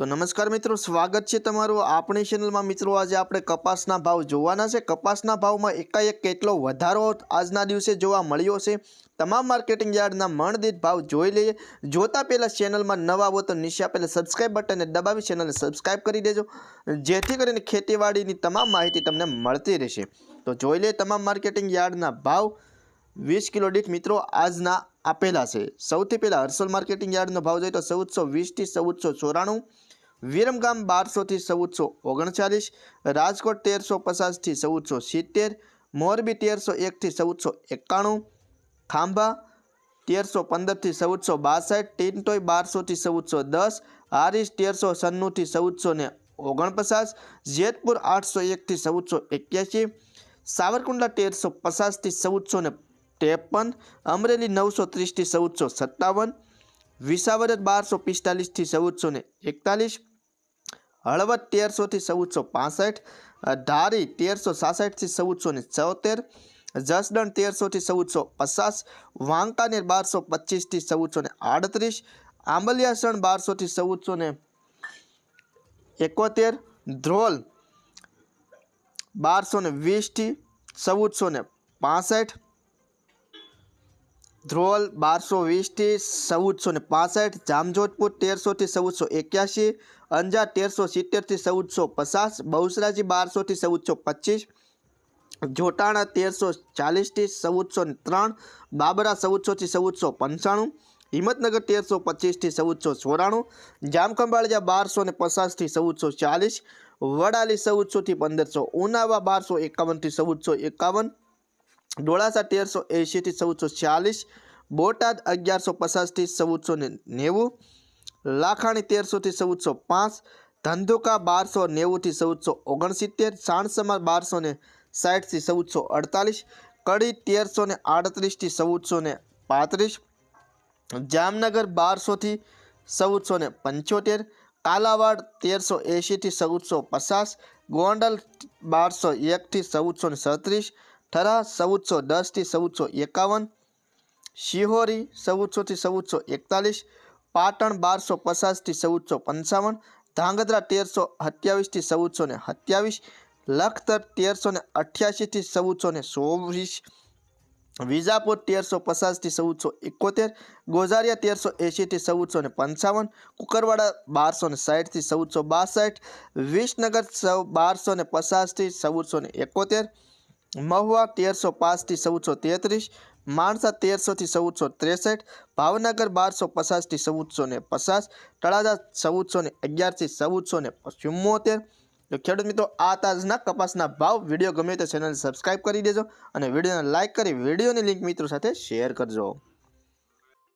તો નમસ્કાર મિત્રો, સ્વાગત છે તમારું આપણી ચેનલમાં મિત્રો, આજે આપણે કપાસના ભાવ જોવાના છે. કપાસના ભાવમાં એકાએક કેટલો વધારો આજના દિવસે જોવા મળ્યો છે. તમામ માર્કેટિંગ યાર્ડના મણદીઠ ભાવ જોઈ લઈએ. જોતા પહેલાં ચેનલમાં નવા હો તો નીચે આપેલા સબસ્ક્રાઈબ બટનને દબાવી ચેનલને સબસ્ક્રાઈબ કરી દેજો. જેથી કરીને ખેતીવાડીની તમામ માહિતી તમને મળતી રહેશે. તો જોઈ લઈએ તમામ માર્કેટિંગ યાર્ડના ભાવ. વીસ કિલો દીઠ મિત્રો આજના આપેલા છે. સૌથી પહેલાં હર્સોલ માર્કેટિંગ યાર્ડનો ભાવ જોઈએ તો ચૌદસો વીસથી ચૌદસો ચોરાણું. વિરમગામ બારસોથી ચૌદસો ઓગણચાલીસ, રાજકોટ તેરસો પચાસથી ચૌદસો સિત્તેર, મોરબી તેરસો એકથી ચૌદસો એકાણું, ખાંભા તેરસો પંદરથી ચૌદસો બાસઠ, ટીન્ટોય બારસોથી ચૌદસો દસ હારીસ તેરસો સન્નુંથી ચૌદસો ને ઓગણપચાસ, જેતપુર આઠસો એકથી ચૌદસો એક્યાસી, સાવરકુંડલા તેરસો પચાસથી ચૌદસો ને ત્રેપન, અમરેલી નવસો ત્રીસથી ચૌદસો સત્તાવન, વિસાવદર બારસો પિસ્તાલીસથી ચૌદસો ને એકતાલીસ હળવદ તેરસોથી ચૌદસો પાસઠ, ધારી તેરસો સાસઠથી ચૌદસો ને ચોતેર, જસદણ તેરસોથી ચૌદસો પચાસ, વાંકાનેર બારસો પચીસથી ચૌદસો ને આડત્રીસ, આંબલિયાસણ બારસોથી ચૌદસો ને એકોતેર, ધ્રોલ બારસો ને વીસથી ચૌદસો ને પાસઠ ધ્રોલ બારસો વીસથી ચૌદસો ને પાસઠ, જામજોધપુર તેરસોથી ચૌદસો એક્યાસી, અંજાર તેરસો સિત્તેરથી ચૌદસો પચાસ, બહુસરાજી બારસોથી ચૌદસો પચીસ, જોટાણા તેરસો ચાલીસથી ચૌદસો ને ત્રણ, બાબરા ચૌદસોથી ચૌદસો પંચાણું, હિંમતનગર તેરસો પચીસથી ચૌદસો ચોરાણું, જામખંભાળિયા બારસો ને પચાસથી ચૌદસો ચાલીસ, વડાલી ચૌદસોથી પંદરસો, ઉનાવા બારસો એકાવનથી ચૌદસો એકાવન ડોળાસા તેરસો એંશીથી ચૌદસો ચાલીસ, બોટાદ અગિયારસો પચાસથી ચૌદસો ને નેવું, લાખાણી તેરસોથી ચૌદસો પાંચ, ધંધુકા બારસો નેવુંથી ચૌદસો ઓગણસિત્તેર સાણસમાં બારસો ને સાઠથી ચૌદસો અડતાલીસ, કડી તેરસો ને આડત્રીસથી ચૌદસો ને પાંત્રીસ, જામનગર બારસોથી ચૌદસો ને પંચોતેર, કાલાવાડ તેરસો એંશીથી ચૌદસો પચાસ, ગોંડલ બારસો એકથી ચૌદસો ને સત્રીસ થરા ચૌદસો દસથી ચૌદસો એકાવન, શિહોરી ચૌદસોથી ચૌદસો એકતાલીસ, પાટણ બારસો પચાસથી ચૌદસો પંચાવન, ધાંગધ્રા તેરસો સત્યાવીસથી ચૌદસો ને સત્યાવીસ, લખતર તેરસો ને અઠ્યાસીથી ચૌદસો ને ચોવીસ, વિજાપુર તેરસો પચાસથી ચૌદસો એકોતેર, ગોઝારિયા તેરસો એંશીથી ચૌદસો ને પંચાવન, કુકરવાડા બારસો ને સાઠથી ચૌદસો બાસઠ, વિસનગર બારસો ને પચાસથી ચૌદસો ને એકોતેર મહુવા તેરસો પાંચથી ચૌદસો તેત્રીસ, માણસા તેરસોથી ચૌદસો ત્રેસઠ, ભાવનગર બારસો પચાસથી ચૌદસો ને પચાસ, તળાજા ચૌદસો ને અગિયારથી ચૌદસો ને ચુમ્મોતેર. તો ખેડૂત મિત્રો, આ તાજના કપાસના ભાવ. વીડિયો ગમે તો ચેનલ સબસ્ક્રાઈબ કરી દેજો અને વિડીયોને લાઇક કરી, વિડીયોની લિંક મિત્રો સાથે શેર કરજો.